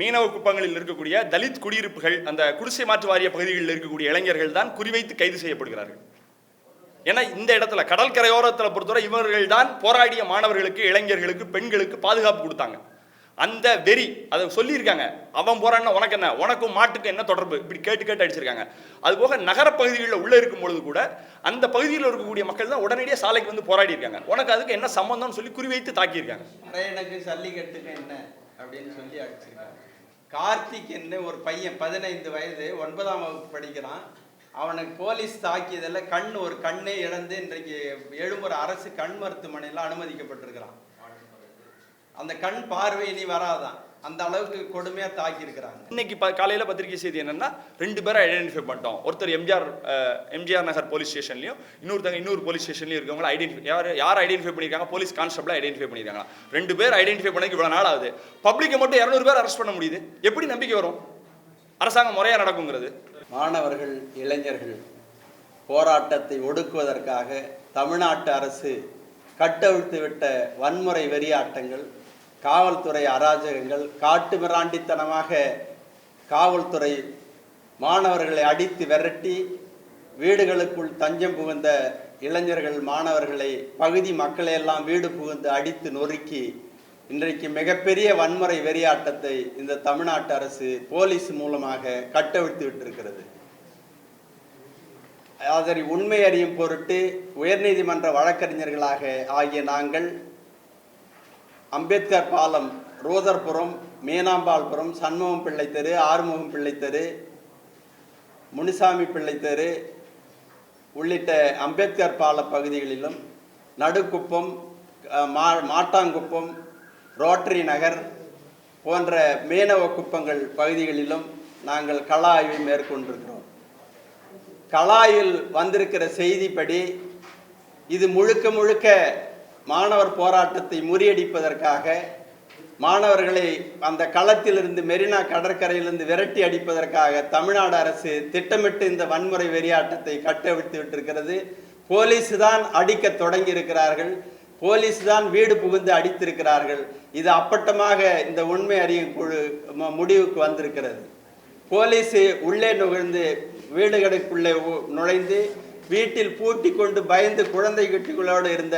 மீனவ குப்பங்களில் இருக்கக்கூடிய தலித் குடியிருப்புகள் அந்த குடிசை மாற்று வாரிய பகுதிகளில் இருக்கக்கூடிய இளைஞர்கள் தான் குறிவைத்து கைது செய்யப்படுகிறார்கள். ஏன்னா இந்த இடத்துல கடல் கரையோரத்தில் பொறுத்தவரை இவர்கள் தான் போராடிய மாணவர்களுக்கு இளைஞர்களுக்கு பெண்களுக்கு பாதுகாப்பு கொடுத்தாங்க. அந்த வெறி அதை சொல்லியிருக்காங்க. அவன் போறான்னா உனக்கு என்ன? உனக்கும் மாட்டுக்கும் என்ன தொடர்பு? இப்படி கேட்டு கேட்டு அடிச்சிருக்காங்க. அதுபோக நகரப்பகுதிகளில் உள்ள இருக்கும் பொழுது கூட அந்த பகுதியில் இருக்கக்கூடிய மக்கள் தான் உடனடியாக சாலைக்கு வந்து போராடி இருக்காங்க உனக்கு அதுக்கு என்ன சம்பந்தம்னு சொல்லி குறிவைத்து தாக்கியிருக்காங்க. அரையனுக்கு என்ன? அப்படின்னு சொல்லி அடிச்சிருக்காங்க. கார்த்திக் என்ன ஒரு பையன் பதினைந்து வயது ஒன்பதாம் வகுப்பு படிக்கிறான். அவனுக்கு போலீஸ் தாக்கியதில் கண் ஒரு கண்ணே இழந்து இன்றைக்கு எழும்புற அரசு கண் மருத்துவமனையில் அனுமதிக்கப்பட்டிருக்கிறான். அந்த கண் பார்வை இனி வராதான். அந்த அளவுக்கு கொடுமையா தாக்கி இருக்கிறாங்க இன்னைக்கு ப காலையில் பத்திரிகை செய்தி என்னன்னா ரெண்டு பேரை ஐடென்டிஃபை பண்ணிட்டோம். ஒருத்தர் எம்ஜிஆர் எம்ஜிஆர் நகர் போலீஸ் ஸ்டேஷன்லையும் இன்னொருத்தங்க இன்னொரு போலீஸ் ஸ்டேஷன்லையும் இருக்கவங்கள ஐடென்டிஃபை யார் யார் ஐடென்டிஃபை பண்ணியிருக்காங்க? போலீஸ் கான்ஸ்டபிளை ஐடென்டிஃபை பண்ணியிருக்காங்க ரெண்டு பேர் ஐடென்டிஃபை பண்ணதுக்கு இவ்வளோ நாள் ஆகுது. பப்ளிக்கை மட்டும் இரநூறு பேர் அரெஸ்ட் பண்ண முடியுது. எப்படி நம்பிக்கை வரும்? அரசாங்கம் முறையாக நடக்குங்கிறது. மாணவர்கள் இளைஞர்கள் போராட்டத்தை ஒடுக்குவதற்காக தமிழ்நாட்டு அரசு கட்டவிழ்த்து விட்ட வன்முறை வெறியாட்டங்கள் காவல்துறை அராஜகங்கள் காட்டு மிராண்டித்தனமாக காவல்துறை மாணவர்களை அடித்து விரட்டி வீடுகளுக்குள் தஞ்சம் புகுந்த இளைஞர்கள் மாணவர்களை பகுதி மக்களை எல்லாம் வீடு புகுந்து அடித்து நொறுக்கி இன்றைக்கு மிகப்பெரிய வன்முறை வெறியாட்டத்தை இந்த தமிழ்நாட்டு அரசு போலீஸ் மூலமாக கட்டவிழ்த்து விட்டிருக்கிறது. அதனை உண்மை அறியும் பொருட்டு உயர்நீதிமன்ற வழக்கறிஞர்களாக ஆகிய நாங்கள் அம்பேத்கர் பாலம் ரோதர்புரம் மீனாம்பாள்புரம் சண்முகம் பிள்ளை தெரு ஆறுமுகம் பிள்ளை தெரு முனிசாமி பிள்ளை தெரு உள்ளிட்ட அம்பேத்கர் பால பகுதிகளிலும் நடுக்குப்பம் மா மாட்டாங்குப்பம் ரோட்டரி நகர் போன்ற மீனவ குப்பங்கள் பகுதிகளிலும் நாங்கள் கள ஆய்வை மேற்கொண்டிருக்கிறோம். கலாயில் வந்திருக்கிற செய்திப்படி இது முழுக்க முழுக்க மாணவர் போராட்டத்தை முறியடிப்பதற்காக மாணவர்களை அந்த களத்திலிருந்து மெரினா கடற்கரையிலிருந்து விரட்டி அடிப்பதற்காக தமிழ்நாடு அரசு திட்டமிட்டு இந்த வன்முறை வெறியாட்டத்தை கட்டவிழ்த்து விட்டிருக்கிறது. போலீஸ் தான் அடிக்க தொடங்கி இருக்கிறார்கள் போலீஸ் தான் வீடு புகுந்து அடித்திருக்கிறார்கள். இது அப்பட்டமாக இந்த உண்மை அறியும் குழு முடிவுக்கு வந்திருக்கிறது. போலீஸ் உள்ளே நுகர்ந்து வீடுகளுக்குள்ளே உ- நுழைந்து வீட்டில் பூட்டி கொண்டு பயந்து குழந்தை குட்டிகளோடு இருந்த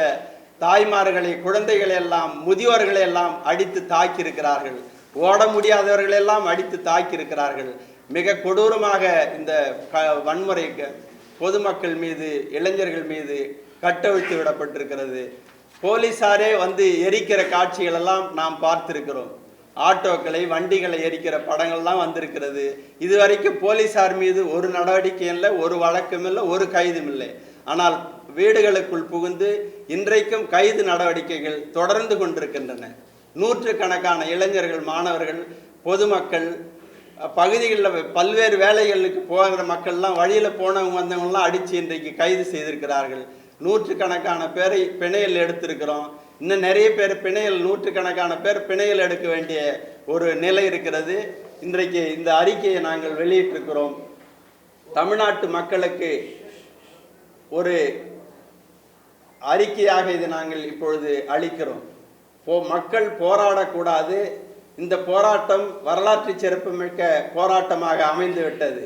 தாய்மார்களை குழந்தைகளை எல்லாம் முதியோர்களை எல்லாம் அடித்து தாக்கியிருக்கிறார்கள். ஓட முடியாதவர்கள் எல்லாம் அடித்து தாக்கியிருக்கிறார்கள். மிக கொடூரமாக இந்த க- வன்முறை பொதுமக்கள் மீது இளைஞர்கள் மீது கட்டவிழ்த்து விடப்பட்டிருக்கிறது. போலீஸாரே வந்து எரிக்கிற காட்சிகளெல்லாம் நாம் பார்த்திருக்கிறோம். ஆட்டோக்களை வண்டிகளை எரிக்கிற படங்கள்லாம் வந்திருக்கிறது. இதுவரைக்கும் போலீஸார் மீது ஒரு நடவடிக்கையும் இல்லை ஒரு வழக்கும் இல்லை ஒரு கைதும் இல்லை. ஆனால் வீடுகளுக்குள் புகுந்து இன்றைக்கும் கைது நடவடிக்கைகள் தொடர்ந்து கொண்டிருக்கின்றன. நூற்றுக்கணக்கான இளைஞர்கள் மாணவர்கள் பொதுமக்கள் பகுதிகளில் பல்வேறு வேலைகளுக்கு போகிற மக்கள்லாம் வழியில் போனவங்க வந்தவங்கலாம் அடித்து இன்றைக்கு கைது செய்திருக்கிறார்கள். நூற்றுக்கணக்கான பேரை பிணையில் எடுத்திருக்கிறோம். இன்னும் நிறைய பேர் பிணையில் நூற்றுக்கணக்கான பேர் பிணையில் எடுக்க வேண்டிய ஒரு நிலை இருக்கிறது. இன்றைக்கு இந்த அறிக்கையை நாங்கள் வெளியிட்டிருக்கிறோம். தமிழ்நாட்டு மக்களுக்கு ஒரு அறிக்கையாக இது நாங்கள் இப்பொழுது அளிக்கிறோம். போ மக்கள் போராடக்கூடாது. இந்த போராட்டம் வரலாற்று சிறப்புமிக்க போராட்டமாக அமைந்து விட்டது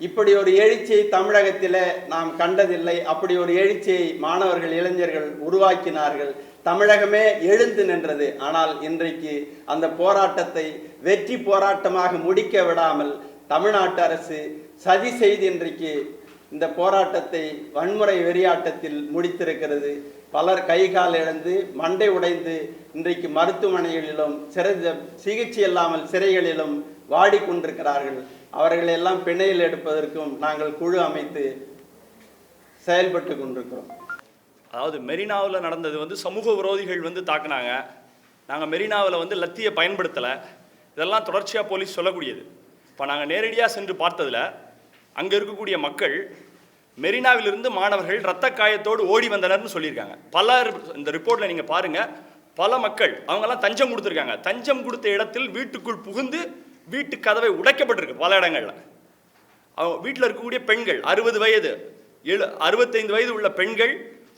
இப்படி ஒரு எழுச்சியை தமிழகத்தில் நாம் கண்டதில்லை. அப்படி ஒரு எழுச்சியை மாணவர்கள் இளைஞர்கள் உருவாக்கினார்கள். தமிழகமே எழுந்து நின்றது. ஆனால் இன்றைக்கு அந்த போராட்டத்தை வெற்றி போராட்டமாக முடிக்க விடாமல் தமிழ்நாட்டு அரசு சதி செய்து இன்றைக்கு இந்த போராட்டத்தை வன்முறை வெறியாட்டத்தில் முடித்திருக்கிறது. பலர் கை கால் இழந்து மண்டை உடைந்து இன்றைக்கு மருத்துவமனைகளிலும் சிறை சிகிச்சை இல்லாமல் சிறைகளிலும் வாடிக்கொண்டிருக்கிறார்கள். அவர்களை எல்லாம் பிணையில் எடுப்பதற்கும் நாங்கள் குழு அமைத்து செயல்பட்டு கொண்டிருக்கிறோம். அதாவது மெரினாவில் நடந்தது வந்து சமூக விரோதிகள் வந்து தாக்குனாங்க. நாங்கள் மெரினாவில் வந்து லத்தியை பயன்படுத்தலை. இதெல்லாம் தொடர்ச்சியாக போலீஸ் சொல்லக்கூடியது. இப்போ நாங்கள் நேரடியாக சென்று பார்த்ததில் அங்கே இருக்கக்கூடிய மக்கள் மெரினாவிலிருந்து மாணவர்கள் இரத்த காயத்தோடு ஓடி வந்தனர்னு சொல்லியிருக்காங்க. பல இந்த ரிப்போர்ட்டில் நீங்கள் பாருங்கள் பல மக்கள் அவங்கெல்லாம் தஞ்சம் கொடுத்துருக்காங்க. தஞ்சம் கொடுத்த இடத்தில் வீட்டுக்குள் புகுந்து வீட்டு கதவை உடைக்கப்பட்டிருக்கு பல இடங்களில். அவங்க வீட்டில் இருக்கக்கூடிய பெண்கள் அறுபது வயது எழு அறுபத்தைந்து வயது உள்ள பெண்கள்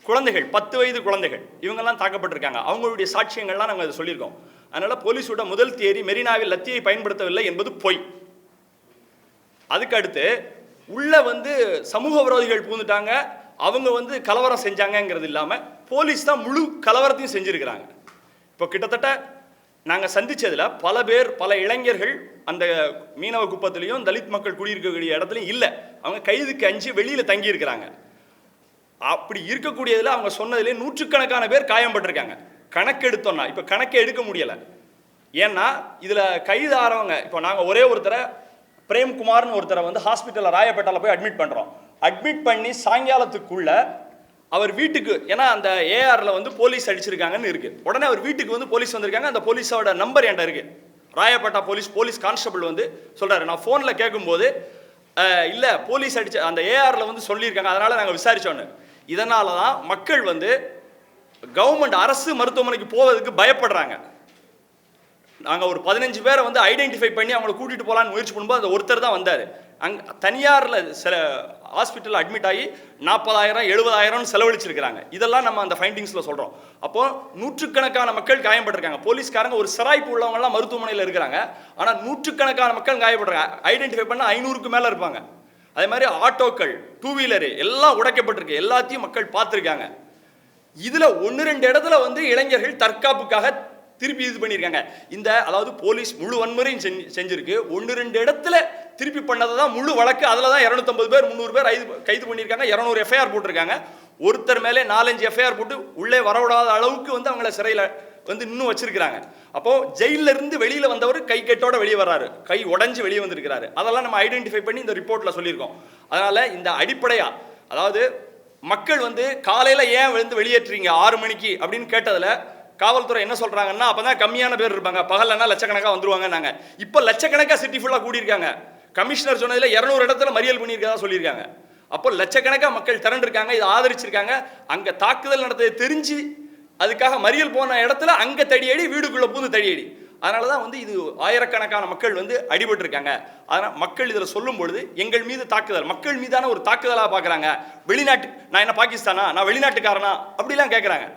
குழந்தைகள் பத்து வயது குழந்தைகள் இவங்கெல்லாம் தாக்கப்பட்டிருக்காங்க. அவங்களுடைய சாட்சியங்கள்லாம் நாங்கள் அதை சொல்லியிருக்கோம். அதனால் போலீஸோட முதல் தேரி மெரினாவில் லத்தியை பயன்படுத்தவில்லை என்பது பொய். அதுக்கு அடுத்து உள்ளே வந்து சமூக விரோதிகள் பூந்துட்டாங்க. அவங்க வந்து கலவரம் செஞ்சாங்கங்கிறது இல்லாமல் போலீஸ் தான் முழு கலவரத்தையும் செஞ்சுருக்கிறாங்க. இப்போ கிட்டத்தட்ட நாங்கள் சந்தித்ததில் பல பேர் பல இளைஞர்கள் அந்த மீனவ குப்பத்துலேயும் தலித் மக்கள் குடியிருக்கக்கூடிய இடத்துலையும் இல்லை. அவங்க கைதுக்கு அஞ்சு வெளியில் தங்கியிருக்கிறாங்க. அப்படி இருக்கக்கூடியதில் அவங்க சொன்னதிலே நூற்றுக்கணக்கான பேர் காயம்பட்டிருக்காங்க கணக்கு எடுத்தோம்னா இப்போ கணக்கே எடுக்க முடியலை. ஏன்னா இதில் கைது ஆறவங்க இப்போ நாங்கள் ஒரே ஒருத்தரை பிரேம்குமார்னு ஒருத்தரை வந்து ஹாஸ்பிட்டலில் ராயப்பேட்டால போய் அட்மிட் பண்ணுறோம் அட்மிட் பண்ணி சாயங்காலத்துக்குள்ள அவர் வீட்டுக்கு ஏன்னா அந்த ஏஆரில் வந்து போலீஸ் அடிச்சிருக்காங்கன்னு இருக்குது உடனே அவர் வீட்டுக்கு வந்து போலீஸ் வந்திருக்காங்க. அந்த போலீஸோட நம்பர் என்கிட்ட இருக்குது ராயப்பேட்டா போலீஸ் போலீஸ் கான்ஸ்டபிள் வந்து சொல்கிறாரு நான் ஃபோனில் கேட்கும்போது இல்லை போலீஸ் அடிச்ச அந்த ஏஆரில் வந்து சொல்லியிருக்காங்க. அதனால் நாங்கள் விசாரித்தோன்னு இதனால தான் மக்கள் வந்து கவர்மெண்ட் அரசு மருத்துவமனைக்கு போவதற்கு பயப்படுறாங்க. நாங்கள் ஒரு பதினஞ்சு பேரை வந்து ஐடென்டிஃபை பண்ணி அவங்கள கூட்டிட்டு போகலான்னு முயற்சி பண்ணும்போது அந்த ஒருத்தர் தான் வந்தார். அங் தனியாரில் சில ஹாஸ்பிட்டலில் அட்மிட் ஆகி நாற்பதாயிரம் எழுபதாயிரம்னு செலவழிச்சிருக்கிறாங்க. இதெல்லாம் நம்ம அந்த ஃபைண்டிங்ஸில் சொல்கிறோம் அப்போ நூற்றுக்கணக்கான மக்கள் காயப்பட்டிருக்காங்க போலீஸ்காரங்க ஒரு சிராய்ப்பு உள்ளவங்கலாம் மருத்துவமனையில் இருக்கிறாங்க. ஆனால் நூற்றுக்கணக்கான மக்கள் காயப்படுறாங்க. ஐடென்டிஃபை பண்ண ஐநூறுக்கு மேலே இருப்பாங்க. அதே மாதிரி ஆட்டோக்கள் டூ வீலரு எல்லாம் உடைக்கப்பட்டிருக்கு. எல்லாத்தையும் மக்கள் பார்த்துருக்காங்க. இதில் ஒன்று ரெண்டு இடத்துல வந்து இளைஞர்கள் தற்காப்புக்காக திருப்பி இது பண்ணியிருக்காங்க. இந்த அதாவது போலீஸ் முழு வன்முறையும் செஞ்சு செஞ்சிருக்கு. ஒன்று ரெண்டு இடத்துல திருப்பி பண்ணதை தான் முழு வழக்கு. அதில் தான் இரநூத்தம்பது பேர் முந்நூறு பேர் ஐது கைது பண்ணியிருக்காங்க. இரநூறு எஃப்ஐஆர் போட்டிருக்காங்க. ஒருத்தர் மேலே நாலஞ்சு எஃப்ஐஆர் போட்டு உள்ளே வரவிடாத அளவுக்கு வந்து அவங்கள சிறையில் வந்து இன்னும் வச்சிருக்கிறாங்க. அப்போ ஜெயில்ல இருந்து வெளியில வந்தவர் கை கெட்டோட வெளியே வர்றாரு. கை உடஞ்சு வெளியே வந்திருக்கிறாரு. அதெல்லாம் நம்ம ஐடென்டிஃபை பண்ணி இந்த ரிப்போர்ட்ல சொல்லியிருக்கோம். அதனால இந்த அடிப்படையா அதாவது மக்கள் வந்து காலையில் ஏன் வந்து வெளியேற்றுறீங்க ஆறு மணிக்கு அப்படின்னு கேட்டதில் காவல்துறை என்ன சொல்கிறாங்கன்னா அப்போ தான் கம்மியான பேர் இருப்பாங்க. பகலன்னா லட்சக்கணக்காக வந்துருவாங்க நாங்கள் இப்போ லட்சக்கணக்காக சிட்டி ஃபுல்லாக கூடியிருக்காங்க. கமிஷனர் சொன்னதில் இரநூறு இடத்துல மறியல் பண்ணியிருக்கதா சொல்லியிருக்காங்க. அப்போ லட்சக்கணக்காக மக்கள் திரண்டிருக்காங்க இதை ஆதரிச்சிருக்காங்க. அங்கே தாக்குதல் நடந்தது தெரிஞ்சு அதுக்காக மறியல் போன இடத்துல அங்கே தடியடி வீடுக்குள்ளே பூந்து தடியடி. அதனால தான் வந்து இது ஆயிரக்கணக்கான மக்கள் வந்து அடிபட்டிருக்காங்க. அதனால் மக்கள் இதில் சொல்லும் பொழுது எங்கள் மீது தாக்குதல் மக்கள் மீதான ஒரு தாக்குதலாக பார்க்குறாங்க வெளிநாட்டு நான் என்ன பாகிஸ்தானா? நான் வெளிநாட்டுக்காரனா? அப்படிலாம் கேட்குறாங்க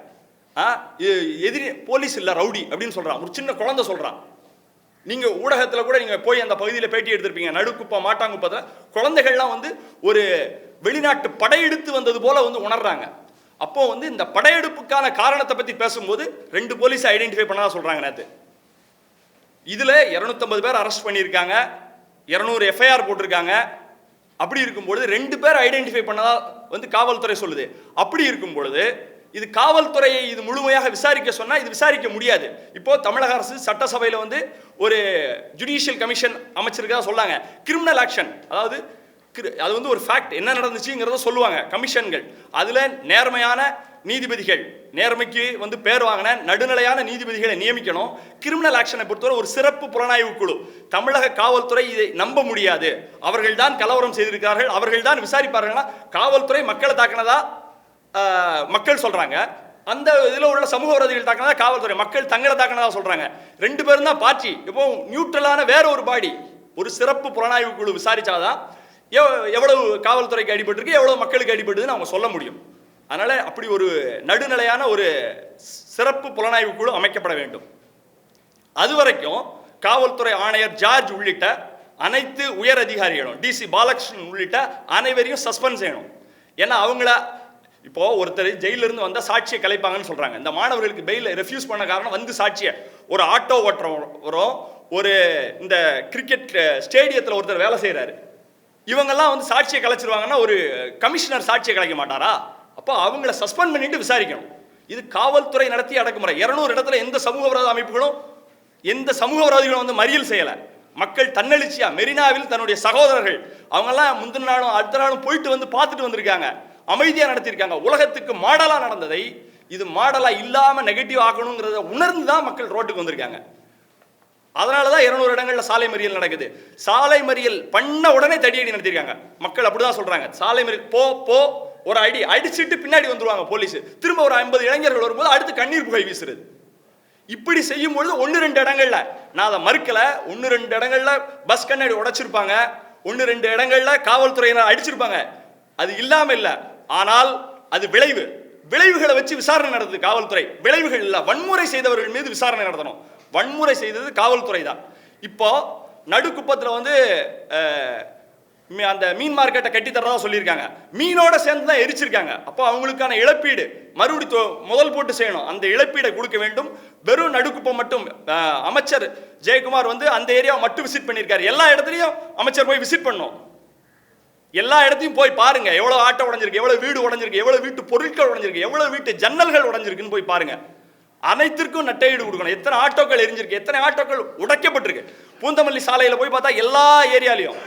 எதிரி போலீஸ் இல்லை ரவுடி அப்படின்னு சொல்கிறான் ஒரு சின்ன குழந்தை சொல்கிறான் நீங்கள் ஊடகத்தில் கூட நீங்கள் போய் அந்த பகுதியில் பேட்டி எடுத்திருப்பீங்க. நடுக்குப்பம் மாட்டாங்குப்பத்தில் குழந்தைகள்லாம் வந்து ஒரு வெளிநாட்டு படையெடுத்து வந்தது போல் வந்து உணர்றாங்க. அப்போ வந்து இந்த படையெடுப்புக்கான காரணத்தை பற்றி பேசும்போது ரெண்டு போலீஸ் ஐடென்டிஃபை பண்ணதான் சொல்கிறாங்க நேற்று இதில் இரநூத்தம்பது பேர் அரெஸ்ட் பண்ணியிருக்காங்க. 200 எஃப்ஐஆர் போட்டிருக்காங்க. அப்படி இருக்கும் பொழுது ரெண்டு பேர் ஐடென்டிஃபை பண்ணதாக வந்து காவல்துறை சொல்லுது. அப்படி இருக்கும் பொழுது இது காவல்துறையை இது முழுமையாக விசாரிக்க சொன்னால் இது விசாரிக்க முடியாது. இப்போ தமிழக அரசு சட்டசபையில் வந்து ஒரு ஜுடிஷியல் கமிஷன் அமைச்சிருக்கதா சொல்லாங்க. கிரிமினல் ஆக்ஷன் அதாவது அது வந்து ஒரு ஃபேக்ட் என்ன நடந்துச்சுங்கிறத சொல்லுவாங்க கமிஷன்கள் அதில் நேர்மையான நீதிபதிகள் நேர்மைக்கு வந்து பேர் வாங்கின நடுநிலையான நீதிபதிகளை நியமிக்கணும். கிரிமினல் ஆக்ஷனை பொறுத்தவரை ஒரு சிறப்பு புலனாய்வு குழு. தமிழக காவல்துறை இதை நம்ப முடியாது. அவர்கள்தான் கலவரம் செய்திருக்கிறார்கள் அவர்கள்தான் விசாரிப்பார்கள்னா காவல்துறை மக்களை தாக்கினதா மக்கள் சொல்கிறாங்க அந்த இதில் உள்ள சமூக விரோதிகள் தாக்கினதா? காவல்துறை. மக்கள் தங்களை தாக்கினதா சொல்கிறாங்க ரெண்டு பேரும் தான் பார்ட்டி இப்போ நியூட்ரலான வேற ஒரு பாடி ஒரு சிறப்பு புலனாய்வு குழு விசாரித்தாதான் எவ்வளவு காவல்துறைக்கு அடிபட்டிருக்கு எவ்வளோ மக்களுக்கு அடிபட்டுதுன்னு அவங்க சொல்ல முடியும். அதனால் அப்படி ஒரு நடுநிலையான ஒரு சிறப்பு புலனாய்வு குழு அமைக்கப்பட வேண்டும். அது வரைக்கும் காவல்துறை ஆணையர் ஜார்ஜ் உள்ளிட்ட அனைத்து உயர் அதிகாரிகளும் டிசி பாலகிருஷ்ணன் உள்ளிட்ட அனைவரையும் சஸ்பெண்ட் செய்யணும். ஏன்னா அவங்கள இப்போ ஒருத்தர் ஜெயிலிருந்து இருந்து சாட்சியை கலைப்பாங்கன்னு சொல்கிறாங்க இந்த மாணவர்களுக்கு பெயில் ரெஃப்யூஸ் பண்ண காரணம் வந்து சாட்சியை. ஒரு ஆட்டோ ஓட்டுறவரும் ஒரு இந்த கிரிக்கெட் ஸ்டேடியத்தில் ஒருத்தர் வேலை செய்கிறாரு இவங்கெல்லாம் வந்து சாட்சியை கலைச்சிருவாங்கன்னா ஒரு கமிஷனர் சாட்சியை கலைக்க மாட்டாரா? அப்போ அவங்கள சஸ்பெண்ட் பண்ணிட்டு விசாரிக்கணும். இது காவல்துறை நடத்திய அடக்குமுறை. இரநூறு இடத்துல எந்த சமூக விரோத அமைப்புகளும் எந்த சமூக விரோதிகளும் வந்து மறியல் செய்யலை. மக்கள் தன்னெழுச்சியா மெரினாவில் தன்னுடைய சகோதரர்கள் அவங்கெல்லாம் முந்தின நாளும் அடுத்த நாளும் போயிட்டு வந்து பார்த்துட்டு வந்திருக்காங்க. அமைதியாக நடத்தியிருக்காங்க. உலகத்துக்கு மாடலாக நடந்ததை இது மாடலாக இல்லாமல் நெகட்டிவ் ஆகணுங்கிறத உணர்ந்து தான் மக்கள் ரோட்டுக்கு வந்திருக்காங்க. அதனால தான் இருநூறு இடங்களில் சாலை மறியல் நடக்குது. சாலை மறியல் பண்ண உடனே தடியடி நடத்திருக்காங்க மக்கள் அப்படிதான் சொல்கிறாங்க சாலை மறியல் போ போ ஒரு அடி அடிச்சுட்டு பின்னாடி வந்துருவாங்க போலீஸ். திரும்ப ஒரு ஐம்பது இளைஞர்கள் வரும்போது அடுத்து கண்ணீர் புகை வீசுறது. இப்படி செய்யும் பொழுது ஒன்று ரெண்டு இடங்கள்ல நான் அதை மறுக்கல. ஒன்று ரெண்டு இடங்கள்ல பஸ் கண்ணாடி உடைச்சிருப்பாங்க. ஒன்று ரெண்டு இடங்கள்ல காவல்துறையினர் அடிச்சிருப்பாங்க. அது இல்லாமல் இல்லை. ஆனால் அது விளைவு. விளைவுகளை வச்சு விசாரணை நடந்தது காவல்துறை. விளைவுகள் இல்லை. வன்முறை செய்தவர்கள் மீது விசாரணை நடத்தணும். வன்முறை செய்தது காவல்துறை தான். இப்போ நடுக்குப்பத்தில் வந்து மீ- அந்த மீன் மார்க்கெட்டை கட்டி தரதா சொல்லியிருக்காங்க. மீனோட சேர்ந்து தான் எரிச்சிருக்காங்க. அப்போ அவங்களுக்கான இழப்பீடு மறுபடி தொ- முதல் போட்டு செய்யணும். அந்த இழப்பீடை கொடுக்க வேண்டும். வெறும் நடுக்குப்பம் மட்டும் அமைச்சர் ஜெயக்குமார் வந்து அந்த ஏரியாவை மட்டும் விசிட் பண்ணியிருக்காரு. எல்லா இடத்துலையும் அமைச்சர் போய் விசிட் பண்ணோம் எல்லா இடத்தையும் போய் பாருங்க. எவ்வளவு ஆட்டோ உடஞ்சிருக்கு எவ்வளவு வீடு உடஞ்சிருக்கு எவ்வளவு வீட்டு பொருட்கள் உடஞ்சிருக்கு எவ்வளவு வீட்டு ஜன்னல்கள் உடஞ்சிருக்குன்னு போய் பாருங்க. அனைத்திற்கும் நட்டையீடு கொடுக்கணும். எத்தனை ஆட்டோக்கள் எரிஞ்சிருக்கு எத்தனை ஆட்டோக்கள் உடைக்கப்பட்டிருக்கு. பூந்தமல்லி சாலையில் போய் பார்த்தா எல்லா ஏரியாலையும்.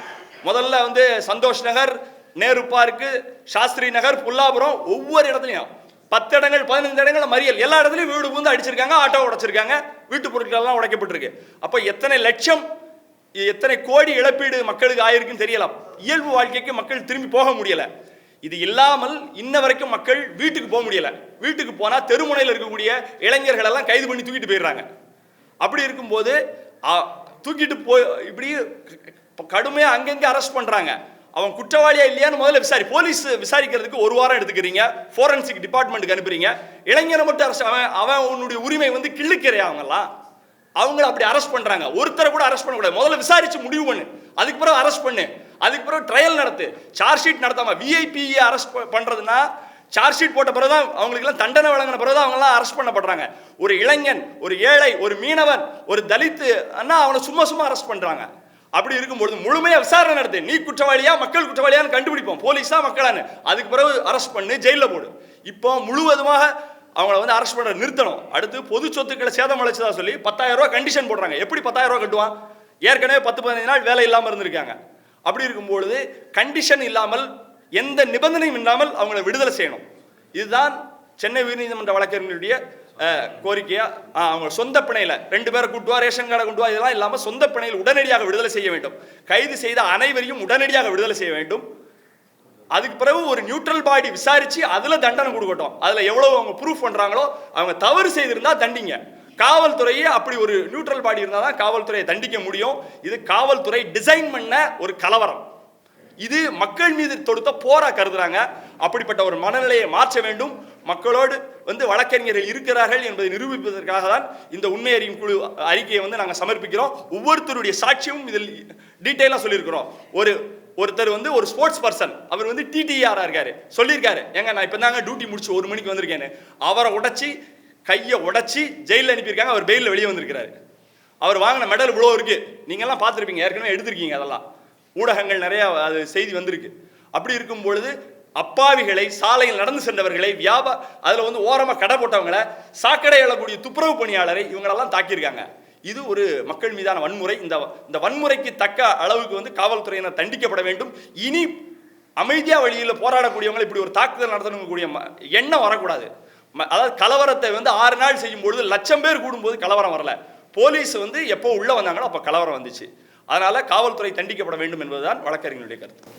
முதல்ல வந்து சந்தோஷ் நகர் நேரு பார்க்கு சாஸ்திரி நகர் புல்லாபுரம் ஒவ்வொரு இடத்துலையும். பத்து இடங்கள் பதினைந்து இடங்கள் மறியல். எல்லா இடத்துலையும் வீடு பூந்து அடிச்சிருக்காங்க ஆட்டோ உடைச்சிருக்காங்க வீட்டு பொருட்கள் எல்லாம் உடைக்கப்பட்டிருக்கு. அப்போ எத்தனை லட்சம் எத்தனை கோடி இழப்பீடு மக்களுக்கு ஆயிருக்குன்னு தெரியலாம். இயல்பு வாழ்க்கைக்கு மக்கள் திரும்பி போக முடியல. இது இல்லாமல் இன்ன வரைக்கும் மக்கள் வீட்டுக்கு போக முடியலை. வீட்டுக்கு போனால் தெருமுனையில் இருக்கக்கூடிய இளைஞர்களெல்லாம் கைது பண்ணி தூக்கிட்டு போயிடுறாங்க. அப்படி இருக்கும்போது தூக்கிட்டு போய் இப்படி கடுமையாக அங்கங்கே அரெஸ்ட் பண்ணுறாங்க அவன் குற்றவாளியா இல்லையான்னு முதல்ல விசாரி போலீஸ் விசாரிக்கிறதுக்கு ஒரு வாரம் எடுத்துக்கிறீங்க. ஃபோரன்சிக் டிபார்ட்மெண்ட்டுக்கு அனுப்புறீங்க. இளைஞரை மட்டும் அரசு அவன் அவன் உன்னுடைய உரிமை வந்து கிள்ளுக்கிறையா அவங்கெல்லாம் அவங்கள அப்படி அரெஸ்ட் பண்ணுறாங்க ஒருத்தரை கூட அரெஸ்ட் பண்ணக்கூடாது முதல்ல விசாரிச்சு முடிவு பண்ணு. அதுக்கு பிறகு அரெஸ்ட் பண்ணு. அதுக்கு பிறகு ட்ரையல் நடத்து. சார்ஜ் ஷீட் நடத்தாம விஐபியை அரெஸ்ட் பண்ணுறதுன்னா சார்ஜ் ஷீட் போட்ட பிறகுதான் அவங்களுக்குலாம் தண்டனை வழங்கின பிறகு தான் அவங்களாம் அரெஸ்ட் பண்ணப்படுறாங்க. ஒரு இளைஞன் ஒரு ஏழை ஒரு மீனவன் ஒரு தலித்து அண்ணா அவனை சும்மா சும்மா அரெஸ்ட் பண்ணுறாங்க அப்படி இருக்கும்பொழுது முழுமையாக விசாரணை நடத்து. நீ குற்றவாளியா மக்கள் குற்றவாளியான்னு கண்டுபிடிப்போம். போலீஸா மக்களான்னு. அதுக்கு பிறகு அரெஸ்ட் பண்ணு ஜெயில போடு. இப்போ முழுவதுமாக அவங்கள வந்து அரெஸ்ட் பண்ண நிறுத்தணும். அடுத்து பொது சொத்துக்களை சேதம் அழைச்சதா சொல்லி பத்தாயிரம் ரூபா கண்டிஷன் போடுறாங்க. எப்படி பத்தாயிரம் ரூபாய் கட்டுவான்? ஏற்கனவே பத்து பதினஞ்சு நாள் வேலை இல்லாமல் இருந்திருக்காங்க. அப்படி இருக்கும்பொழுது கண்டிஷன் இல்லாமல் எந்த நிபந்தனையும் இல்லாமல் அவங்கள விடுதலை செய்யணும். இதுதான் சென்னை உயர்நீதிமன்ற வழக்கறிஞருடைய கோரிக்கையா? அவங்க சொந்த பிணையில ரெண்டு பேரை கூட்டுவா ரேஷன் கார்டை கொண்டு வா இதெல்லாம் இல்லாமல் சொந்த பிணையில் உடனடியாக விடுதலை செய்ய வேண்டும். கைது செய்த அனைவரையும் உடனடியாக விடுதலை செய்ய வேண்டும். அதுக்கு பிறகு ஒரு நியூட்ரல் பாடி விசாரிச்சு அதுல தண்டனை கொடுக்கட்டும். அதுல எவ்வளவு அவங்க ப்ரூஃப் பண்றாங்களோ அவங்க தவறு செய்திருந்தா தண்டிங்க. காவல்துறையே அப்படி ஒரு நியூட்ரல் பாடி இருந்தால் தான் காவல்துறையை தண்டிக்க முடியும். இது காவல்துறை டிசைன் பண்ண ஒரு கலவரம். இது மக்கள் மீது தொடுத்த போரா கருதுறாங்க. அப்படிப்பட்ட ஒரு மனநிலையை மாற்ற வேண்டும். மக்களோடு வந்து வழக்கறிஞர்கள் இருக்கிறார்கள் என்பதை நிரூபிப்பதற்காக தான் இந்த உண்மை அறியும் குழு அறிக்கையை வந்து நாங்கள் சமர்ப்பிக்கிறோம். ஒவ்வொருத்தருடைய சாட்சியும் இதில் டீட்டெயிலாக சொல்லியிருக்கிறோம். ஒரு ஒருத்தர் வந்து ஒரு ஸ்போர்ட்ஸ் பர்சன் அவர் வந்து டிடிஆராக இருக்காரு. சொல்லியிருக்காரு. ஏங்க நான் இப்போ தாங்க டியூட்டி முடிச்சு ஒரு மணிக்கு வந்திருக்கேன்னு. அவரை உடச்சி கையை உடைச்சி ஜெயிலில் அனுப்பியிருக்காங்க. அவர் பெயிலில் வெளியே வந்திருக்கிறாரு. அவர் வாங்கின மெடல் இவ்வளோ இருக்குது நீங்கள்லாம் பார்த்துருப்பீங்க. ஏற்கனவே எடுத்திருக்கீங்க அதெல்லாம். ஊடகங்கள் நிறையா அது செய்தி வந்திருக்கு. அப்படி இருக்கும் பொழுது அப்பாவிகளை சாலையில் நடந்து சென்றவர்களை வியாபார அதில் வந்து ஓரமாக கடை போட்டவங்களை சாக்கடை எழக்கூடிய துப்புரவு பணியாளரை இவங்களெல்லாம் தாக்கியிருக்காங்க. இது ஒரு மக்கள் மீதான வன்முறை. இந்த இந்த வன்முறைக்கு தக்க அளவுக்கு வந்து காவல்துறையினர் தண்டிக்கப்பட வேண்டும். இனி அமைதியா வழியில் போராடக்கூடியவங்க இப்படி ஒரு தாக்குதல் நடத்தணுங்கக்கூடிய எண்ணம் வரக்கூடாது. ம- அதாவது கலவரத்தை வந்து ஆறு நாள் செய்யும் பொழுது லட்சம் பேர் கூடும்போது கலவரம் வரல. போலீஸ் வந்து எப்போ உள்ள வந்தாங்களோ அப்போ கலவரம் வந்துச்சு. அதனால காவல்துறை தண்டிக்கப்பட வேண்டும் என்பதுதான் வழக்கறிஞருடைய கருத்து.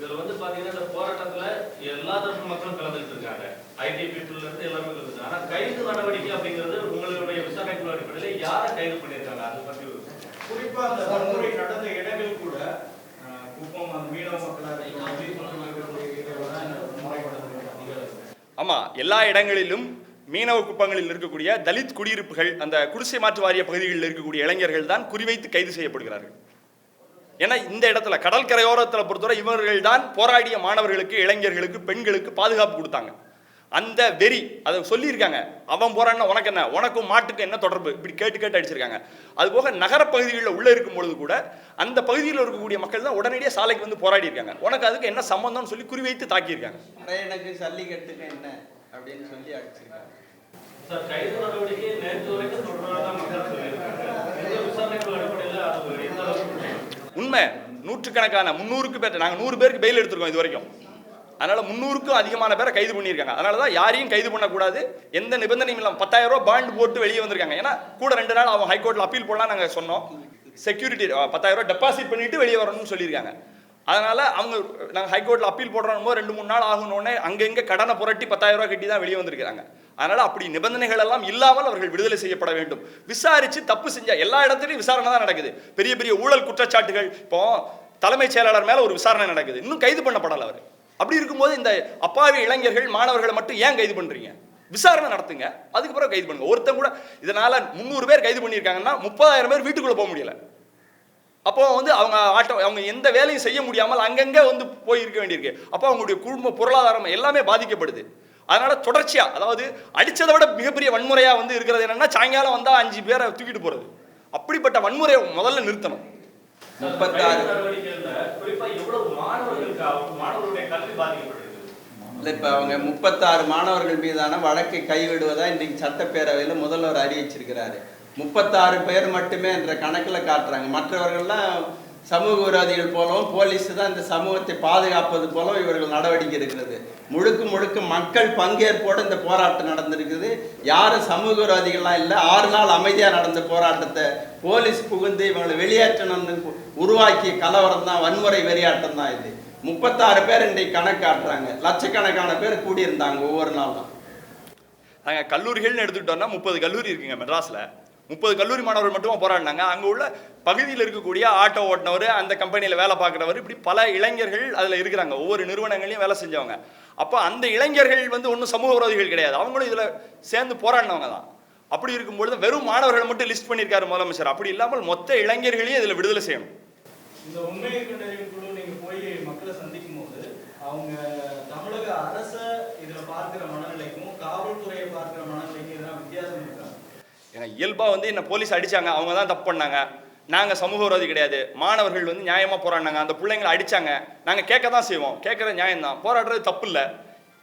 இதுல வந்து இந்த போராட்டத்துல எல்லா தரப்பு மக்களும் கலந்துட்டு இருக்காங்க. ஐடி பீப்புள்ல இருந்து எல்லாமே கலந்துருக்காங்க ஆனா கைது நடவடிக்கை அப்படிங்கிறது உங்களுடைய விசாரணை குழு அடிப்படையில யாரை கைது பண்ணியிருக்காங்க? அதை பத்தி ஒரு குறிப்பா அந்த வன்முறை நடந்த இடங்கள் கூட குப்பம் அந்த மீனவ மக்களாக. ஆமா எல்லா இடங்களிலும் மீனவ குப்பங்களில் இருக்கக்கூடிய தலித் குடியிருப்புகள் அந்த குடிசை மாற்று வாரிய பகுதிகளில் இருக்கக்கூடிய இளைஞர்கள் தான் குறிவைத்து கைது செய்யப்படுகிறார்கள். ஏன்னா இந்த இடத்துல கடல் கரையோரத்தில் பொறுத்தவரை இவர்கள் தான் போராடிய மாணவர்களுக்கு இளைஞர்களுக்கு பெண்களுக்கு பாதுகாப்பு கொடுத்தாங்க. அந்த வெறி அதை சொல்லியிருக்காங்க. அவன் போறான்னா உனக்கு என்ன? உனக்கும் மாட்டுக்கும் என்ன தொடர்பு? இப்படி கேட்டு கேட்டு அடிச்சிருக்காங்க. அது போக நகரப்பகுதிகளில் உள்ள இருக்கும் பொழுது கூட அந்த பகுதியில் இருக்கக்கூடிய மக்கள் தான் உடனடியாக சாலைக்கு வந்து போராடி இருக்காங்க. உனக்கு அதுக்கு என்ன சம்பந்தம்னு சொல்லி குறிவைத்து தாக்கியிருக்காங்க அரையனுக்கு ஜல்லிக்கட்டுக்கு என்ன? அப்படின்னு சொல்லி அடிச்சிருக்காங்க. உண்மை நூற்றுக்கணக்கான முந்நூறுக்கு பேர் நாங்கள் நூறு பேருக்கு பெயில் எடுத்திருக்கோம் இது வரைக்கும். அதனால முந்நூறுக்கும் அதிகமான பேரை கைது பண்ணியிருக்காங்க. அதனால தான் யாரையும் கைது பண்ணக்கூடாது. எந்த நிபந்தனையும் இல்லாமல் பத்தாயிரம் ரூபா பாண்ட் போட்டு வெளியே வந்திருக்காங்க. ஏன்னா கூட ரெண்டு நாள் அவன் ஹைகோர்ட்டில் அப்பீல் போடலாம் நாங்கள் சொன்னோம். செக்யூரிட்டி பத்தாயிரம் ரூபா டெபாசிட் பண்ணிட்டு வெளியே வரணும்னு சொல்லியிருக்காங்க. அதனால அவங்க நாங்கள் ஹைகோர்ட்டில் அப்பீல் போடுறோம் ரெண்டு மூணு நாள் ஆகணுன்னே அங்கங்கே கடனை புரட்டி பத்தாயிரம் ரூபா கட்டி தான் வெளியே வந்திருக்கிறாங்க. அதனால அப்படி நிபந்தனைகள் எல்லாம் இல்லாமல் அவர்கள் விடுதலை செய்யப்பட வேண்டும். விசாரிச்சு தப்பு செஞ்சா எல்லா இடத்துலையும் விசாரணை தான் நடக்குது. பெரிய பெரிய ஊழல் குற்றச்சாட்டுகள். இப்போ தலைமைச் செயலாளர் மேலே ஒரு விசாரணை நடக்குது. இன்னும் கைது பண்ணப்படலை அவர். அப்படி இருக்கும்போது இந்த அப்பாவி இளைஞர்கள் மாணவர்களை மட்டும் ஏன் கைது பண்றீங்க? விசாரணை நடத்துங்க. அதுக்கப்புறம் கைது பண்ணுங்க. ஒருத்தன் கூட இதனால முந்நூறு பேர் கைது பண்ணியிருக்காங்கன்னா முப்பதாயிரம் பேர் வீட்டுக்குள்ள போக முடியல. அப்போ வந்து அவங்க ஆட்டோ அவங்க எந்த வேலையும் செய்ய முடியாமல் அங்கங்கே வந்து போய் இருக்க வேண்டியிருக்கு. அப்போ அவங்களுடைய குடும்ப பொருளாதாரம் எல்லாமே பாதிக்கப்படுது. அதனால தொடர்ச்சியாக அதாவது அடித்ததை விட மிகப்பெரிய வன்முறையாக வந்து இருக்கிறது என்னென்னா சாயங்காலம் வந்தால் அஞ்சு பேரை தூக்கிட்டு போகிறது அப்படிப்பட்ட வன்முறையை முதல்ல நிறுத்தணும். முப்பத்தாறு. இல்லை இப்போ அவங்க முப்பத்தாறு மாணவர்கள் மீதான வழக்கை கைவிடுவதா இன்றைக்கு சட்டப்பேரவையில் முதல்வர் அறிவிச்சிருக்கிறாரு. முப்பத்தாறு பேர் மட்டுமே என்ற கணக்கில் காட்டுறாங்க. மற்றவர்கள்லாம் சமூக விரோதிகள் போலவும் போலீஸ் தான் இந்த சமூகத்தை பாதுகாப்பது போலவும் இவர்கள் நடவடிக்கை இருக்கிறது முழுக்க முழுக்க மக்கள் பங்கேற்போடு இந்த போராட்டம் நடந்திருக்குது. யாரும் சமூக விரோதிகள்லாம் இல்லை. ஆறு நாள் அமைதியாக நடந்த போராட்டத்தை போலீஸ் புகுந்து இவங்களை வெளியேற்றணும்னு உருவாக்கிய கலவரம் தான் வன்முறை வெறியாட்டம் தான் இது. முப்பத்தாறு பேர் இன்றைக்கு கணக்காட்டுறாங்க. லட்சக்கணக்கான பேர் கூடியிருந்தாங்க ஒவ்வொரு நாளும். நாங்கள் கல்லூரிகள்னு எடுத்துக்கிட்டோம்னா முப்பது கல்லூரி இருக்குங்க மெட்ராஸில். முப்பது கல்லூரி மாணவர்கள் மட்டும் போராடினாங்க. அங்கே உள்ள பகுதியில் இருக்கக்கூடிய ஆட்டோ ஓட்டுனவர் அந்த கம்பெனியில் வேலை பார்க்குறவர் இப்படி பல இளைஞர்கள் அதில் இருக்கிறாங்க. ஒவ்வொரு நிறுவனங்களையும் வேலை செஞ்சவங்க. அப்போ அந்த இளைஞர்கள் வந்து ஒன்றும் சமூக விரோதிகள் கிடையாது. அவங்களும் இதில் சேர்ந்து போராடினவங்க தான். அப்படி இருக்கும்பொழுது வெறும் மாணவர்களை மட்டும் லிஸ்ட் பண்ணியிருக்காரு முதலமைச்சர். அப்படி இல்லாமல் மொத்த இளைஞர்களையும் இதில் விடுதலை செய்யணும். இந்த உண்மையை கண்டறியும் குழு நீங்கள் போய் மக்களை சந்திக்கும் போது அவங்க தமிழக அரசு இதுல பார்க்கிற மனநிலைக்கும் காவல்துறையை பார்க்கிற மனநிலைக்கும் எதனா வித்தியாசம் இருக்கா ஏன்னா இயல்பாக வந்து என்ன போலீஸ் அடித்தாங்க அவங்க தான் தப்பு பண்ணாங்க. நாங்கள் சமூகவாதி கிடையாது. மாணவர்கள் வந்து நியாயமாக போராடினாங்க. அந்த பிள்ளைங்களை அடித்தாங்க நாங்கள் கேட்க தான் செய்வோம். கேட்குற நியாயம் தான் போராடுறது தப்பு இல்லை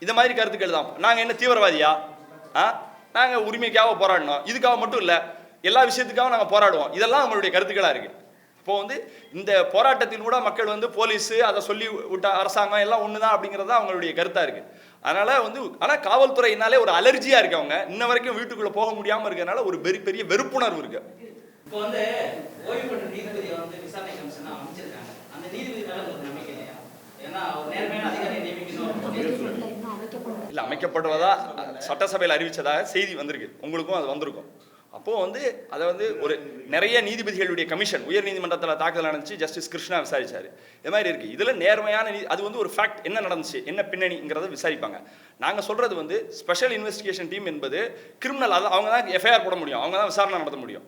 இந்த மாதிரி கருத்துக்கள் தான் நாங்கள் என்ன தீவிரவாதியா? ஆ? நாங்கள் உரிமைக்காக போராடினோம். இதுக்காக மட்டும் இல்லை எல்லா விஷயத்துக்காகவும் நாங்கள் போராடுவோம். இதெல்லாம் அவங்களுடைய கருத்துக்களாக இருக்குது இப்போ வந்து இந்த போராட்டத்தின் கூட மக்கள் வந்து போலீஸு அதை சொல்லி விட்ட அரசாங்கம் எல்லாம் ஒன்று தான் அப்படிங்கிறது தான் அவங்களுடைய கருத்தாக இருக்குது அதனால வந்து ஆனால் காவல்துறையினாலே ஒரு அலர்ஜியாக இருக்கு அவங்க. இன்ன வரைக்கும் வீட்டுக்குள்ளே போக முடியாமல் இருக்கிறனால ஒரு பெரிய பெரிய வெறுப்புணர்வு இருக்கு. இப்போ வந்து ஓய்வு பெற்ற நீதிபதியை வந்து விசாரணை கமிஷன் அமைச்சிருக்காங்க. அந்த நீதிபதி மேல உங்களுக்கு நம்பிக்கை இல்லையா? ஏன்னா ஒரு நேர்மையான அதிகாரியை நியமிக்கணும். இல்லை அமைக்கப்படுவதா சட்டசபையில் அறிவிச்சதாக செய்தி வந்திருக்கு. உங்களுக்கும் அது வந்திருக்கும். அப்போ வந்து அதை வந்து ஒரு நிறைய நீதிபதிகளுடைய கமிஷன் உயர் நீதிமன்றத்தில் தாக்குதல் நடந்துச்சு ஜஸ்டிஸ் கிருஷ்ணா விசாரிச்சாரு. இது மாதிரி இருக்கு. இதுல நேர்மையான நீ அது வந்து ஒரு ஃபேக்ட் என்ன நடந்துச்சு என்ன பின்னணிங்கிறத விசாரிப்பாங்க. நாங்கள் சொல்றது வந்து ஸ்பெஷல் இன்வெஸ்டிகேஷன் டீம் என்பது கிரிமினல் அது அவங்க தான் எஃப்ஐஆர் போட முடியும் அவங்க தான் விசாரணை நடத்த முடியும்.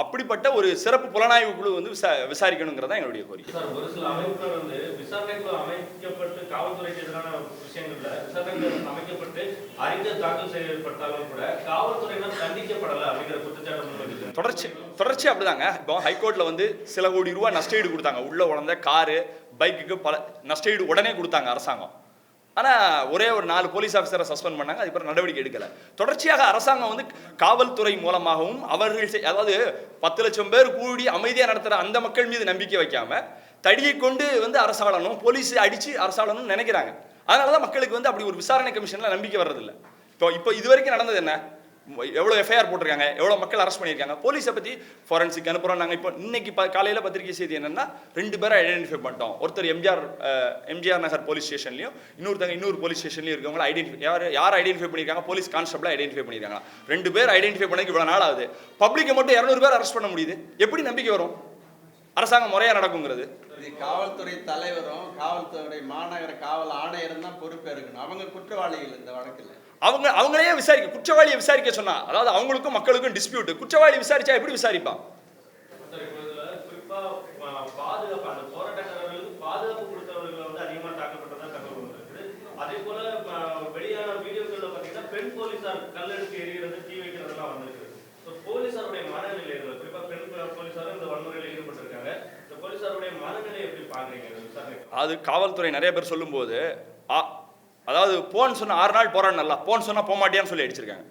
அப்படிப்பட்ட ஒரு சிறப்பு புலனாய்வு குழு வந்து விசா விசாரிக்கணுங்கிறதா எங்களுடைய கோரிக்கை. ஒரு சில அமைப்புகள் வந்து விசாரணைக்குழு அமைக்கப்பட்டு காவல்துறைக்கு எதிரான விஷயங்கள்ல விசாரணைக்குழு அமைக்கப்பட்டு அறிக்கை தாக்கல் செய்யப்பட்டாலும் கூட காவல்துறையினர் கண்டிக்கப்படலை அப்படிங்கிற குற்றச்சாட்டு தொடர்ச்சி தொடர்ச்சி அப்படிதாங்க. இப்போ ஹைகோர்ட்ல வந்து சில கோடி ரூபாய் நஷ்டஈடு கொடுத்தாங்க. உள்ள உழந்த காரு பைக்குக்கு பல நஷ்டஈடு உடனே கொடுத்தாங்க அரசாங்கம். ஆனால் ஒரே ஒரு நாலு போலீஸ் ஆஃபீஸரை சஸ்பெண்ட் பண்ணாங்க அதுக்கப்புறம் நடவடிக்கை எடுக்கலை. தொடர்ச்சியாக அரசாங்கம் வந்து காவல்துறை மூலமாகவும் அவர்கள் அதாவது பத்து லட்சம் பேர் கூடி அமைதியாக நடத்துகிற அந்த மக்கள் மீது நம்பிக்கை வைக்காமல் தடியை கொண்டு வந்து அரசாளணும் போலீஸ் அடித்து அரசாளணும்னு நினைக்கிறாங்க. அதனாலதான் மக்களுக்கு வந்து அப்படி ஒரு விசாரணை கமிஷனில் நம்பிக்கை வர்றதில்லை. இப்போ இப்போ இது வரைக்கும் நடந்தது என்ன? எவ்வளோ எஃப்ஐஆர் போட்டிருக்காங்க எவ்வளோ மக்கள் அரெஸ்ட் பண்ணியிருக்காங்க போலீஸை பற்றி ஃபாரன்சிக் அனுப்புகிறோம் நாங்கள் இப்போ இன்னைக்கு ப காலையில் பத்திரிகை செய்தி என்னென்னா ரெண்டு பேரை ஐடென்டிஃபை பண்ணிட்டோம். ஒருத்தர் எம்ஜிஆர் எம்ஜிஆர் நகர் போலீஸ் ஸ்டேஷன்லையும் இன்னொருத்தங்க இன்னொரு போலீஸ் ஸ்டேஷன்லையும் இருக்கவங்க ஐடென்டிஃபை யார் யார் ஐடென்டிஃபை பண்ணியிருக்காங்க? போலீஸ் கான்ஸ்டபிள் ஐடென்டிஃபை பண்ணியிருக்காங்க ரெண்டு பேர் ஐடென்டிஃபை பண்ணதுக்கு இவ்வளோ நாள் ஆகுது. பப்ளிக்கை மட்டும் இரநூறு பேர் அரெஸ்ட் பண்ண முடியுது. எப்படி நம்பிக்கை வரும்? அரசாங்கம் முறையாக நடக்குங்கிறது. காவல்துறை தலைவரும் காவல்துறை மாநகர காவல் ஆணையரும் தான் பொறுப்பேற்கணும். அவங்க குற்றவாளிகள் இந்த வழக்கில். அவங்க அவங்களே விசாரிக்க குற்றவாளியை விசாரிக்க சொன்னா அதாவது அவங்களுக்கும் மக்களுக்கும் டிஸ்பியூட் குற்றவாளி விசாரிச்சா எப்படி விசாரிப்பான் சார் இப்போ இதுல குறிப்பா ஆ, பாதுகாப்பு அந்த போராட்டக்காரர்களுக்கு பாதுகாப்பு கொடுத்தவர்கள் வந்து அதிகமா தாக்கப்பட்டதா தகவல் வந்திருக்கு அதே போல ஆ, வெளியான வீடியோக்கள்ல பாத்தீங்கன்னா பெண் போலீசார் கல்லெடுத்து எறிகிறது தீ வைக்கிறதெல்லாம் வந்திருக்கு So, போலீசாருடைய மனநிலை இதுல குறிப்பா பெண் போ- போலீசாரும் இந்த வன்முறையில் ஈடுபட்டிருக்காங்க இந்த போலீசாருடைய மனநிலை எப்படி பாக்குறீங்க இந்த விசாரணை அது காவல்துறை நிறைய பேர் சொல்லும்போது ஆ அதாவது போன் சொன்ன ஆறு நாள் போராடணும்ல போன் சொன்னா போக மாட்டியான்னு சொல்லி அடிச்சிருக்காங்க.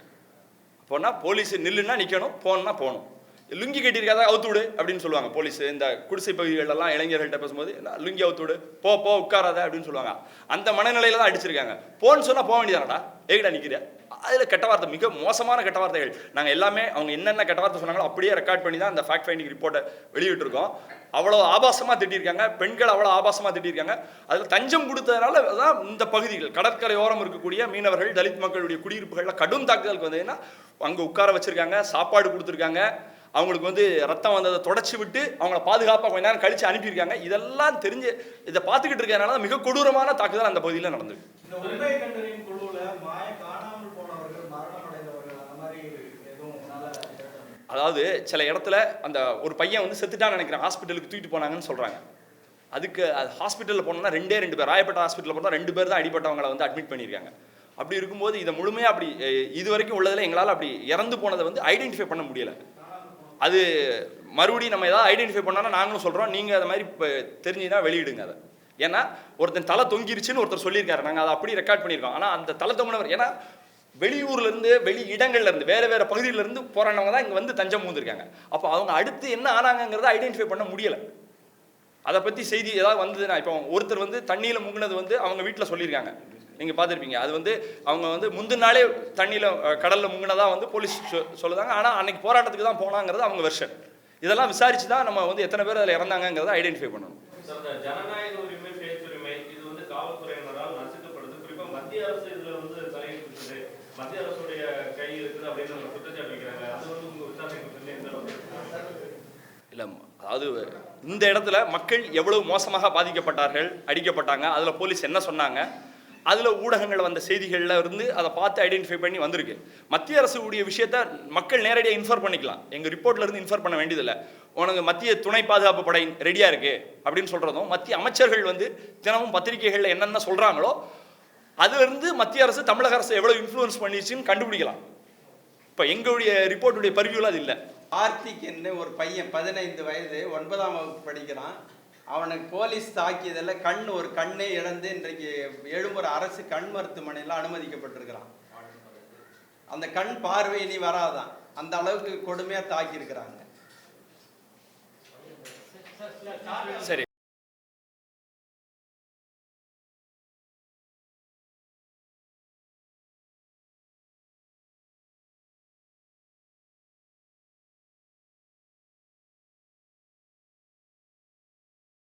போனா போலீஸ் நில்லுன்னா நிக்கணும் போன்னா போகணும். லுங்கி கட்டியிருக்காதா? அவுத்து விடு அப்படின்னு சொல்லுவாங்க. போலீஸ் இந்த குடிசை பகுதிகளெல்லாம் இளைஞர்கள்ட்ட பேசும்போது லுங்கி அவுத்து விடு போ போ உட்காராத அப்படின்னு சொல்லுவாங்க. அந்த மனநிலையில தான் அடிச்சிருக்காங்க. போன்னு சொன்னால் போக வேண்டியதானடா? ஏகிடா நிக்கிறியா? அதில் கெட்ட வார்த்தை மிக மோசமான கெட்ட வார்த்தைகள். நாங்கள் எல்லாமே அவங்க என்னென்ன கெட்ட வார்த்தை சொன்னாங்களோ அப்படியே ரெக்கார்ட் பண்ணி தான் அந்த ஃபேக்ட் ஃபைண்டிங் ரிப்போர்ட்டை வெளியிட்டிருக்கோம். அவ்வளோ ஆபாசமாக திட்டிருக்காங்க பெண்கள் அவ்வளோ ஆபாசமாக திட்டிருக்காங்க அதில் தஞ்சம் கொடுத்ததுனால தான் இந்த பகுதிகள் கடற்கரையோரம் இருக்கக்கூடிய மீனவர்கள் தலித் மக்களுடைய குடியிருப்புகளில் கடும் தாக்குதலுக்கு வந்ததுன்னா அங்கே உட்கார வச்சுருக்காங்க சாப்பாடு கொடுத்துருக்காங்க. அவங்களுக்கு வந்து ரத்தம் வந்ததை தொடச்சி விட்டு அவங்கள பாதுகாப்பாக கொஞ்ச நேரம் கழிச்சு அனுப்பியிருக்காங்க. இதெல்லாம் தெரிஞ்சு இதை பார்த்துக்கிட்டு இருக்கிறதுனால மிக கொடூரமான தாக்குதல் அந்த பகுதியில் நடந்தது. அதாவது சில இடத்துல அந்த ஒரு பையன் வந்து செத்துட்டான்னு நினைக்கிறேன். ஹாஸ்பிட்டலுக்கு தூக்கிட்டு போனாங்கன்னு சொல்கிறாங்க அதுக்கு அது ஹாஸ்பிட்டலில் போனால் ரெண்டே ரெண்டு பேர் ராயப்பட்ட ஹாஸ்பிட்டலில் போனால் ரெண்டு பேர் தான் அடிப்பட்டவங்களை வந்து அட்மிட் பண்ணியிருக்காங்க. அப்படி இருக்கும்போது இதை முழுமையாக அப்படி இது வரைக்கும் உள்ளதில் எங்களால் அப்படி இறந்து போனதை வந்து ஐடென்டிஃபை பண்ண முடியலை. அது மறுபடியும் நம்ம ஏதாவது ஐடென்டிஃபை பண்ணோன்னா நாங்களும் சொல்கிறோம் நீங்கள் அதை மாதிரி இப்போ தெரிஞ்சுன்னா வெளியிடுங்க அதை. ஏன்னா ஒருத்தன் தலை தொங்கிருச்சுன்னு ஒருத்தர் சொல்லியிருக்காரு. நாங்கள் அதை அப்படி ரெக்கார்ட் பண்ணியிருக்கோம். ஆனால் அந்த தலை தொங்கினவர் ஏன்னா வெளியூர்லேருந்து வெளி இடங்கள்லேருந்து வேறு வேறு பகுதியிலேருந்து போகிறவங்க தான் இங்கே வந்து தஞ்சம் பூந்திருக்காங்க அப்போ அவங்க அடுத்து என்ன ஆனாங்கங்கிறத ஐடென்டிஃபை பண்ண முடியலை. அதை பற்றி செய்தி ஏதாவது வந்ததுன்னா இப்போ ஒருத்தர் வந்து தண்ணியில் முங்கினது வந்து அவங்க வீட்டில் சொல்லியிருக்காங்க. நீங்க பார்த்துருப்பீங்க. அது வந்து அவங்க வந்து முந்தின நாளே தண்ணியில கடல்ல முங்கினதா வந்து போலீஸ் சொல்லுதாங்க. ஆனா அன்னைக்கு போராட்டத்துக்கு தான் போனாங்கிறது அவங்க வெர்ஷன். இதெல்லாம் விசாரிச்சு தான் நம்ம வந்து எத்தனை பேர் அதில் இறந்தாங்கங்கிறத ஐடென்டிஃபை பண்ணணும். மத்திய அரசு இதுல வந்து தலையிட்டு மத்திய அரசுடைய கை இருக்குது அப்படின்னு குற்றச்சாட்டு வைக்கிறாங்க. அது வந்து உங்க இல்லை அதாவது இந்த இடத்துல மக்கள் எவ்வளவு மோசமாக பாதிக்கப்பட்டார்கள் அடிக்கப்பட்டாங்க அதில் போலீஸ் என்ன சொன்னாங்க அதில் ஊடகங்கள் வந்த செய்திகளில் இருந்து அதை பார்த்து ஐடென்டிஃபை பண்ணி வந்திருக்கு. மத்திய அரசு உடைய விஷயத்த மக்கள் நேரடியாக இன்ஃபார்ம் பண்ணிக்கலாம். எங்கள் ரிப்போர்ட்லேருந்து இன்ஃபார் பண்ண வேண்டியதில்லை. உனக்கு மத்திய துணை பாதுகாப்பு படை ரெடியாக இருக்குது அப்படின்னு சொல்கிறதும் மத்திய அமைச்சர்கள் வந்து தினமும் பத்திரிகைகளில் என்னென்ன சொல்கிறாங்களோ அதுலேருந்து மத்திய அரசு தமிழக அரசு எவ்வளோ இன்ஃப்ளூயன்ஸ் பண்ணிச்சுன்னு கண்டுபிடிக்கலாம். இப்போ எங்களுடைய ரிப்போர்ட்டுடைய பரிவியூவில் அது இல்லை. கார்த்திக் என்று ஒரு பையன் பதினைந்து வயது ஒன்பதாம் வகுப்பு படிக்கிறான். அவனை போலீஸ் தாக்கியதில் கண் ஒரு கண்ணே இழந்து இன்றைக்கு எழும்பூர் அரசு கண் மருத்துவமனையில் அனுமதிக்கப்பட்டிருக்கிறான். அந்த கண் பார்வை இனி வராதான். அந்த அளவுக்கு கொடுமையாக தாக்கியிருக்கிறாங்க. சரி.